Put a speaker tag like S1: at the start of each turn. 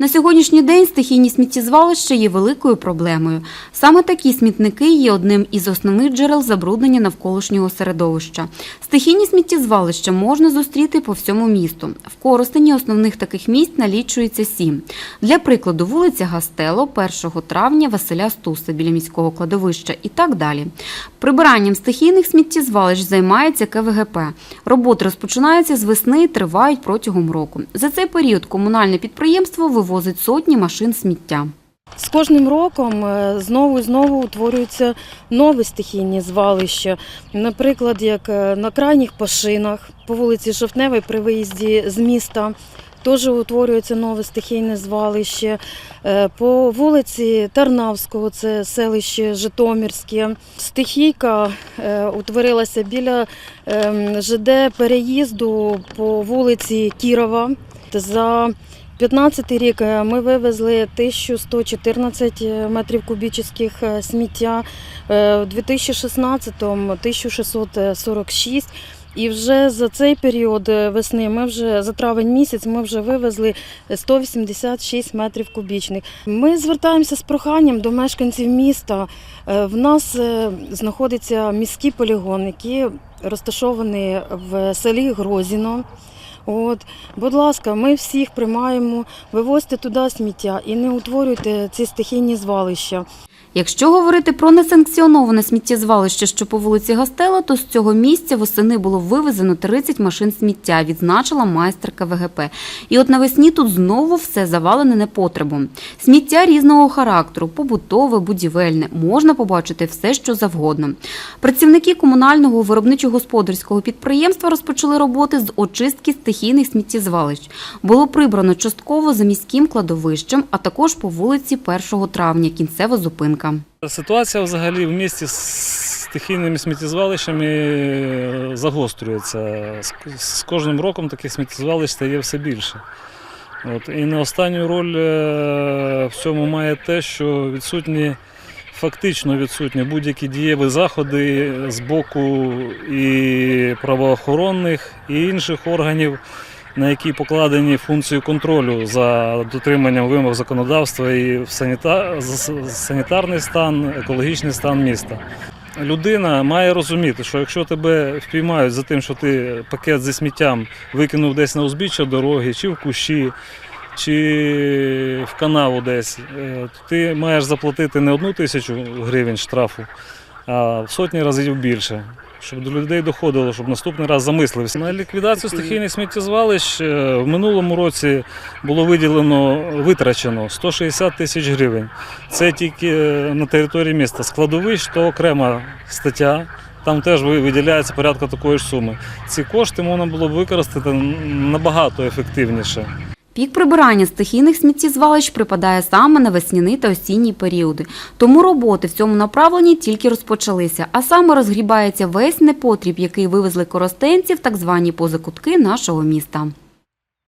S1: На сьогоднішній день стихійні сміттєзвалища є великою проблемою. Саме такі смітники є одним із основних джерел забруднення навколишнього середовища. Стихійні сміттєзвалища можна зустріти по всьому місту. В Коростені основних таких місць налічується сім. Для прикладу, вулиця Гастело, 1 травня Василя Стуса біля міського кладовища і так далі. Прибиранням стихійних сміттєзвалищ займається КВГП. Роботи розпочинаються з весни і тривають протягом року. За цей період комунальне підприємство вивозить сотні машин сміття.
S2: З кожним роком е, знову і знову утворюються нові стихійні звалища. Наприклад, як е, на крайніх пашинах по вулиці Жовтневій при виїзді з міста. Теж утворюється нове стихійне звалище. По вулиці Тарнавського, це селище Житомирське. Стихійка е, утворилася біля ем, ЖД переїзду по вулиці Кірова. За 15 рік е, ми вивезли 1114 метрів кубічних е, сміття, е, в 2016-му 1646. І вже за цей період е, весни, ми вже за травень місяць, ми вже вивезли 186 метрів кубічних. Ми звертаємося з проханням до мешканців міста. Е, В нас е, знаходиться міський полігон, який розташований в селі Грозіно. От, будь ласка, ми всіх приймаємо, вивозьте туди сміття і не утворюйте ці стихійні звалища.
S1: Якщо говорити про несанкціоноване сміттєзвалище, що по вулиці Гастела, то з цього місця восени було вивезено 30 машин сміття, відзначила майстерка ВГП. І от навесні тут знову все завалене непотребом. Сміття різного характеру, побутове, будівельне, можна побачити все, що завгодно. Працівники комунального виробничо-господарського підприємства розпочали роботи з очистки стихійних сміттєзвалищ. Було прибрано частково за міським кладовищем, а також по вулиці 1 травня, кінцева зупинка.
S3: Ситуація взагалі в місті з стихійними сміттєзвалищами е, загострюється. З- кожним роком таких сміттєзвалищ стає все більше. От. І не останню роль е, в цьому має те, що відсутні, фактично відсутні будь-які дієві заходи з боку і правоохоронних, і інших органів, на які покладені функції контролю за дотриманням вимог законодавства і санітарний стан, екологічний стан міста. Людина має розуміти, що якщо тебе впіймають за тим, що ти пакет зі сміттям викинув десь на узбіччя дороги, чи в кущі, чи в канаву десь, е, ти маєш заплатити не одну тисячу гривень штрафу, в сотні разів більше. Щоб до людей доходило, щоб наступний раз замислився. На ліквідацію стихійних сміттєзвалищ е, в минулому році було виділено, витрачено 160 тисяч гривень. Це тільки е, на території міста. Складовищ то окрема стаття. Там теж ви- виділяється порядка такої ж суми. Ці кошти можна було б використати набагато ефективніше.
S1: Пік прибирання стихійних сміттєзвалищ припадає саме на весняний та осінній періоди. Тому роботи в цьому направленні тільки розпочалися, а саме розгрібається весь непотріб, який вивезли коростенці в так звані позакутки нашого міста.